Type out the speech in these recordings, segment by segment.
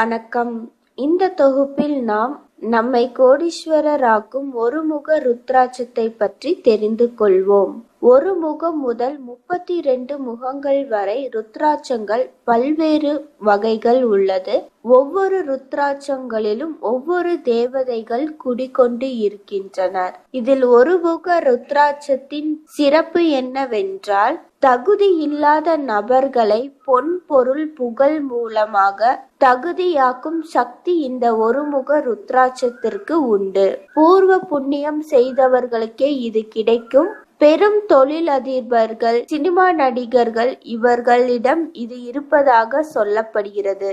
வணக்கம். இந்த தொகுப்பில் நாம் நம்மை கோடீஸ்வரராக்கும் ஒருமுக ருத்ராட்சத்தை பற்றி தெரிந்து கொள்வோம். ஒரு முகம் முதல் முப்பத்தி ரெண்டு முகங்கள் வரை ருத்ராட்சங்கள் பல்வேறு வகைகள் உள்ளது. ஒவ்வொரு ருத்ராட்சங்களிலும் ஒவ்வொரு தேவதைகள் குடிகொண்டு இருக்கின்றனர். இதில் ஒரு முக ருத்ராட்சத்தின் சிறப்பு என்னவென்றால் தகுதி இல்லாத நபர்களை பொன் பொருள் புகழ் மூலமாக தகுதியாக்கும் சக்தி இந்த ஒருமுக ருத்ராட்சத்திற்கு உண்டு. பூர்வ புண்ணியம் செய்தவர்களுக்கே இது கிடைக்கும். பெரும் தொழிலதிபர்கள் சினிமா நடிகர்கள் இவர்களிடம் இது இருப்பதாக சொல்லப்படுகிறது.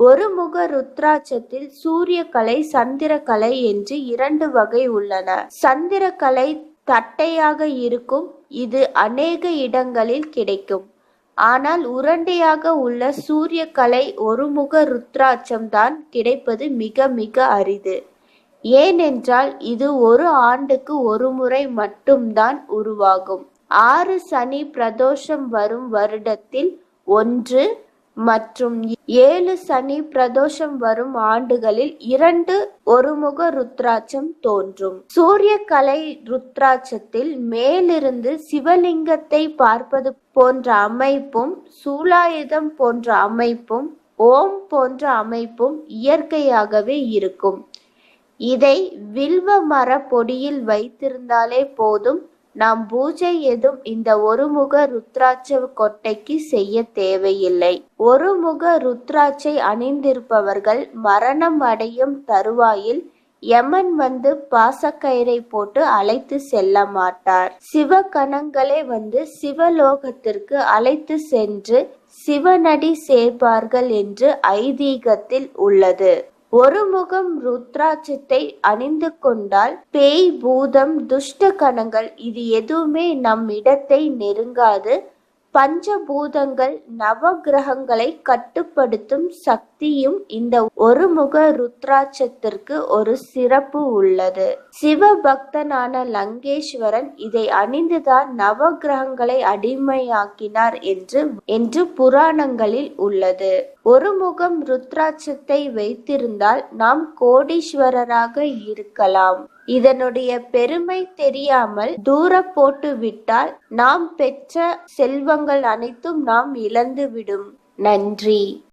ஒருமுக ருத்ராட்சத்தில் சூரியகலை சந்திரகலை என்று இரண்டு வகை உள்ளன. சந்திரகலை தட்டையாக இருக்கும் இது அநேக இடங்களில் கிடைக்கும். ஆனால் உரண்டையாக உள்ள சூரியகலை ஒருமுக ருத்ராட்சம் தான் கிடைப்பது மிக மிக அரிது. ஏனென்றால் இது ஒரு ஆண்டுக்கு ஒரு முறை மட்டும்தான் உருவாகும். ஆறு சனி பிரதோஷம் வரும் வருடத்தில் ஒன்று மற்றும் ஏழு சனி பிரதோஷம் வரும் ஆண்டுகளில் இரண்டு ஒருமுக ருத்ராட்சம் தோன்றும். சூரிய கலை ருத்ராட்சத்தில் மேலிருந்து சிவலிங்கத்தை பார்ப்பது போன்ற அமைப்பும் சூலாயுதம் போன்ற அமைப்பும் ஓம் போன்ற அமைப்பும் இயற்கையாகவே இருக்கும். இதை வில்வ மர பொடியில் வைத்திருந்தாலே போதும். நாம் பூஜை எதும் இந்த ஒருமுக ருத்ராட்ச கொட்டைக்கு செய்ய தேவையில்லை. ஒருமுக ருத்ராட்சை அணிந்திருப்பவர்கள் மரணம் அடையும் தருவாயில் யமன் வந்து பாசக்கயிறை போட்டு அழைத்து செல்ல மாட்டார். சிவகணங்களே வந்து சிவலோகத்திற்கு அழைத்து சென்று சிவனடி சேர்ப்பார்கள் என்று ஐதீகத்தில் உள்ளது. ஒரு முகம் ருத்ராட்சத்தை அணிந்து கொண்டால் பேய் பூதம் துஷ்ட கணங்கள் இது எதுவுமே நம் இடத்தை நெருங்காது. பஞ்சபூதங்கள் நவகிரகங்களை கட்டுப்படுத்தும் சக்தியும் இந்த ஒருமுக ருத்ராட்சத்திற்கு ஒரு சிறப்பு உள்ளது. சிவபக்தனான லங்கேஸ்வரன் இதை அணிந்துதான் நவகிரகங்களை அடிமையாக்கினார் என்று என்று புராணங்களில் உள்ளது. ஒரு முகம் ருத்ராட்சத்தை வைத்திருந்தால் நாம் கோடீஸ்வரராக இருக்கலாம். இதனுடைய பெருமை தெரியாமல் தூர போட்டு விட்டால் நாம் பெற்ற செல்வங்கள் அனைத்தும் நாம் இழந்துவிடும். நன்றி.